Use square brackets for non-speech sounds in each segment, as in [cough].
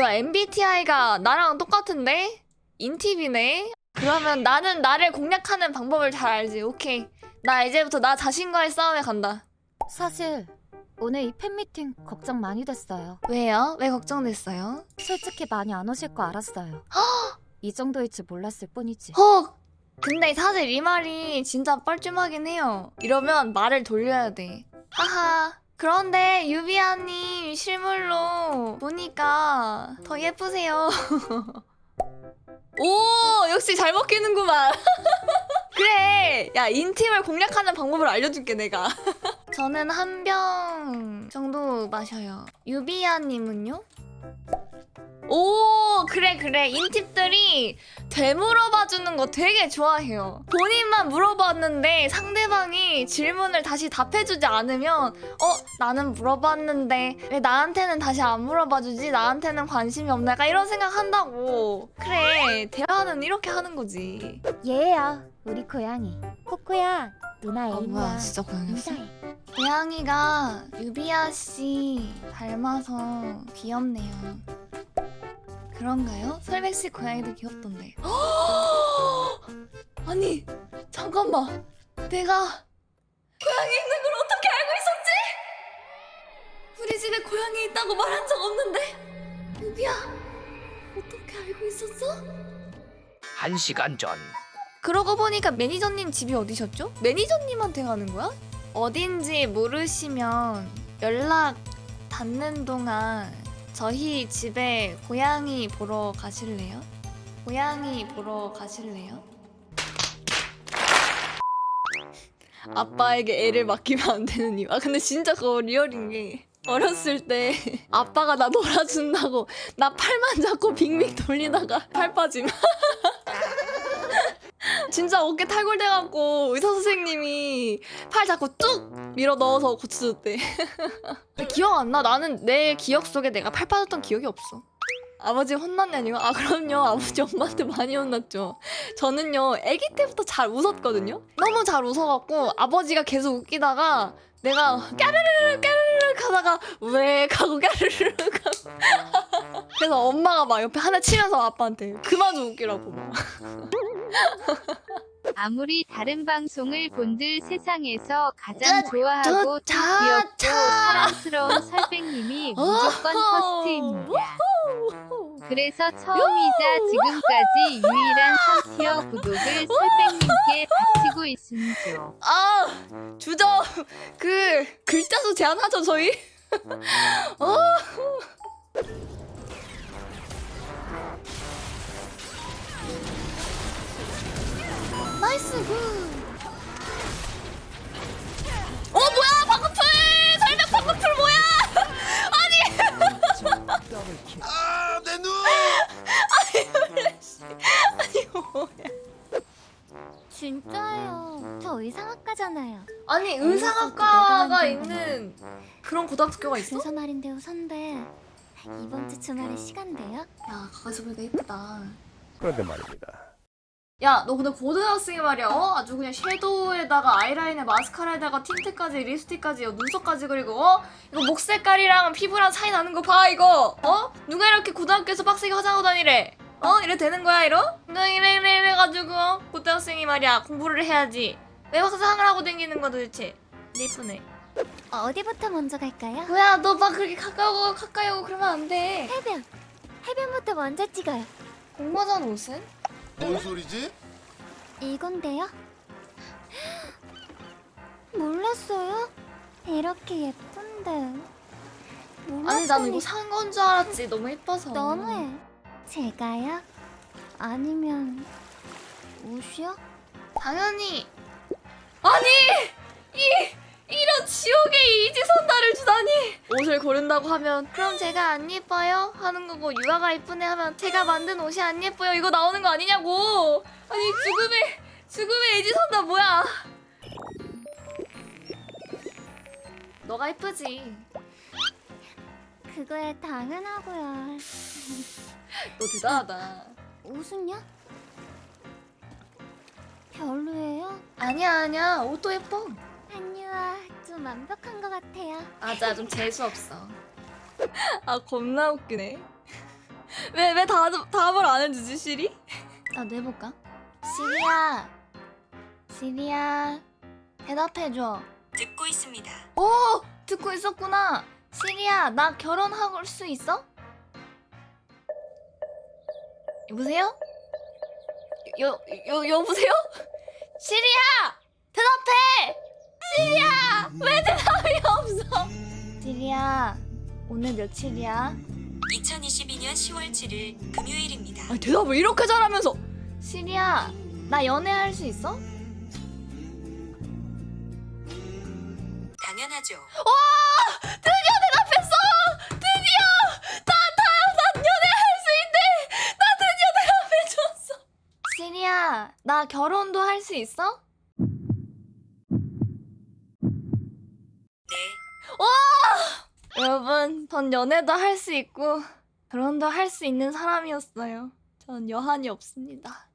뭐야 MBTI가 나랑 똑같은데? 인팁이네? 그러면 나는 나를 공략하는 방법을 잘 알지. 오케이. 나 이제부터 나 자신과의 싸움에 간다. 사실 오늘 이 팬미팅 걱정 많이 됐어요. 왜요? 왜 걱정됐어요? 솔직히 많이 안 오실 거 알았어요. [gasps] 이 정도일 줄 몰랐을 뿐이지. 헉! 근데 사실 이 말이 진짜 뻘쭘하긴 해요. 이러면 말을 돌려야 돼. 하하. 그런데 유비아님 실물로 보니까 더 예쁘세요. [laughs] 오 역시 잘 먹히는구만. [laughs] 그래. 야 인팀을 공략하는 방법을 알려줄게 내가. [laughs] 저는 한 병 정도 마셔요. 유비아님은요? 오 그래 그래 인팁들이 되물어봐 주는 거 되게 좋아해요. 본인만 물어봤는데 상대방이 질문을 다시 답해주지 않으면 어 나는 물어봤는데 왜 나한테는 다시 안 물어봐 주지? 나한테는 관심이 없나? 약간 이런 생각 한다고. 그래 대화는 이렇게 하는 거지. 얘야, 우리 고양이. 코코야, 누나 아 애인이야. 진짜 고양이였어? 인사해. 고양이가 유비아 씨 닮아서 귀엽네요. 그런가요? 설백 씨 고양이도 귀엽던데. [gasps] 아니 잠깐만 내가 고양이 있는 걸 어떻게 알고 있었지? 우리 집에 고양이 있다고 말한 적 없는데 유비아 어떻게 알고 있었어? 한 시간 전 그러고 보니까 매니저님 집이 어디셨죠? 매니저님한테 가는 거야? 어딘지 모르시면 연락 닿는 동안 저희 집에 고양이 보러 가실래요? 고양이 보러 가실래요? 아빠에게 애를 맡기면 안 되는 이유. 아 근데 진짜 그거 리얼인 게 어렸을 때 아빠가 나 놀아준다고 나 팔만 잡고 빙빙 돌리다가 팔 빠짐. 진짜 어깨 탈골돼갖고 의사 선생님이 팔 잡고 쭉 밀어 넣어서 고쳐줬대. [laughs] 기억 안 나. 나는 내 기억 속에 내가 팔 빠졌던 기억이 없어. 아버지 혼났냐 아니고 아 그럼요. 아버지 엄마한테 많이 혼났죠. 저는요 아기 때부터 잘 웃었거든요. 너무 잘 웃어갖고 아버지가 계속 웃기다가 내가 까르르르 까르르르 가다가 왜 가고 까르르르 가고. [laughs] 그래서 엄마가 막 옆에 하나 치면서 아빠한테 그만 좀 웃기라고 막. [laughs] 아무리 다른 방송을 본들 세상에서 가장 저, 좋아하고 저, 또 자, 귀엽고 자. 사랑스러운 설백님이 무조건. 퍼스트입니다. 그래서 처음이자 지금까지 유일한 3티어 구독을 설백님께 바치고 있음죠. 아 주저 그 글자 수 제한하죠 저희 [laughs] 어 나이스 굿. 진짜예요. 저 의상학과잖아요. 아니 의사학과 의상학과가 있는 그런 고등학교가 있어? 그래서 말인데요, 선배. 이번 주 주말에 시간 돼요? 야 가까이서 보니까 예쁘다 그런데 말입니다. 야, 너 근데 고등학생이 말이야, 어? 아주 그냥 섀도우에다가 아이라인에 마스카라에다가 틴트까지 립스틱까지 어, 눈썹까지 그리고 어? 이거 목 색깔이랑 피부랑 차이 나는 거 봐, 이거. 어? 누가 이렇게 고등학교에서 빡세게 화장하고 다니래? 어? 이래 되는 거야, 이러? 너 이래 이래 이래 가지고 어? 고등학생이 말이야 공부를 해야지. 왜 화장을 하고 다니는 거야 도대체? 네 이쁘네. 어디부터 먼저 갈까요? 뭐야, 너 막 그렇게 가까이 오고 가까이 오고 그러면 안 돼. 해변. 해변부터 먼저 찍어요. 공모전 옷은? 뭔 소리지? 이건데요? [gasps] 몰랐어요? 이렇게 예쁜데. 아니, 난 이거 몰랐더니 산건 줄 알았지. 너무 예뻐서. 너무해. 제가요? 아니면 옷이요? 당연히. 아니 이 이런 지옥의 이지선 나를 주다니. 옷을 고른다고 하면 그럼 제가 안 예뻐요? 하는 거고 유아가 예쁘네 하면 제가 만든 옷이 안 예뻐요? 이거 나오는 거 아니냐고. 아니 죽음의 죽음의 이지선 나 뭐야? 너가 예쁘지 그거야 당연하고요. 너 대단하다 옷은요? 별로예요? 아니야 아니야 옷도 예뻐 한유아 좀 완벽한 것 같아요. 맞아 좀 재수 없어 아 겁나 웃기네 왜왜 답을 안 해주지 시리? 나 내볼까? 시리야 시리야 대답해줘 듣고 있습니다. 오 듣고 있었구나 시리야 나 결혼할 수 있어? 여보세요? 여, 여, 여보세요? [laughs] 시리야 대답해 시리야 왜 대답이 없어 시리야 오늘 며칠이야? 2022년 10월 7일 금요일입니다. 아 대답을 이렇게 잘하면서 시리야 나 연애할 수 있어? 당연하죠. 드디어 대답했어! 드디어! 나, 나, 난 연애할 수 있대! 나 드디어 대답해줬어! 시리야, 나 결혼도 할 수 있어? 네, 여러분, 전 연애도 할 수 있고 결혼도 할 수 있는 사람이었어요. 전 여한이 없습니다.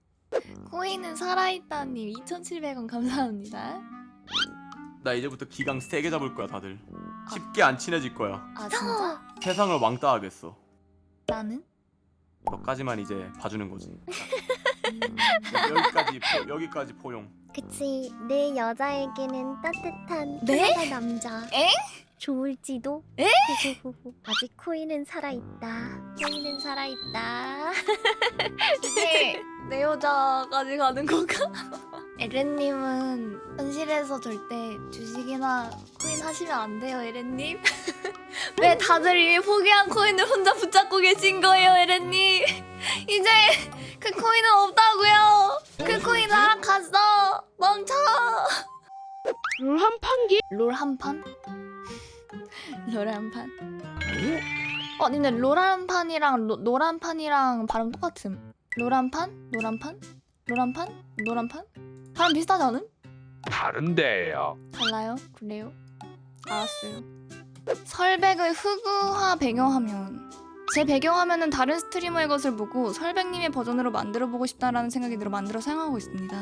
코인은 살아있다님 2,700원 감사합니다. 나 이제부터 기강 세게 잡을 거야 다들 쉽게 안 친해질 거야 아 진짜? [gasps] 세상을 왕따 하겠어 나는? 너까지만 이제 봐주는 거지 [laughs] 여기까지 포, 여기까지 포용 그치 내 여자에게는 따뜻한 네? 편안한 남자 엥? 좋을지도 에? 아직 코인은 살아있다 코인은 살아있다 이게 내 여자까지 가는 건가? [laughs] 에렌님은 현실에서 절대 주식이나 코인 하시면 안 돼요, 에렌님. [laughs] 왜 다들 이미 포기한 코인을 혼자 붙잡고 계신 거예요, 에렌님? [laughs] 이제 그 코인은 없다고요. 그 코인 나랑 갔어. 멈춰. 롤 한 판기? 롤 한 판? 롤 한 판? 어, 근데 롤한 판이랑 로, 노란 판이랑 발음 똑같음. 노란 판? 노란 판? 노란 판? 노란 판? 발음 비슷하지 않음? 다른데요. 달라요? 그래요? 알았어요. 설백의 흑우화 배경화면. 제 배경화면은 다른 스트리머의 것을 보고 설백님의 버전으로 만들어 보고 싶다라는 생각이 들어 만들어 사용하고 있습니다.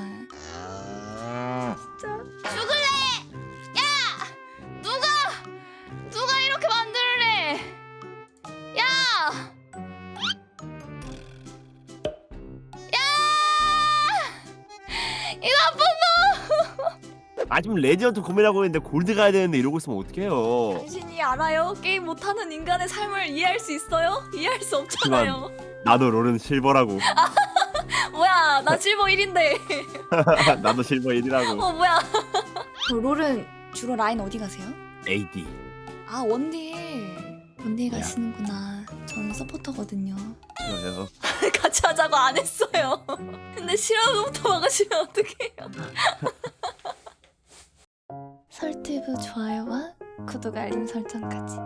아직 레디언트 고민하고 있는데 골드 가야 되는데 이러고 있으면 어떡해요 당신이 알아요? 게임 못하는 인간의 삶을 이해할 수 있어요? 이해할 수 없잖아요. 나도 롤은 실버라고 [laughs] 뭐야, 나 [laughs] 실버 1인데. [laughs] 나도 실버 1이라고 어, 뭐야. 저 롤은 주로 라인 어디 가세요? AD 아, 원딜. 원딜 가시는구나. 저는 서포터거든요. 그래서 같이 하자고 안 했어요. 근데 싫어부터 막으시면 어떡해요? 설티브 좋아요와 구독 알림 설정까지.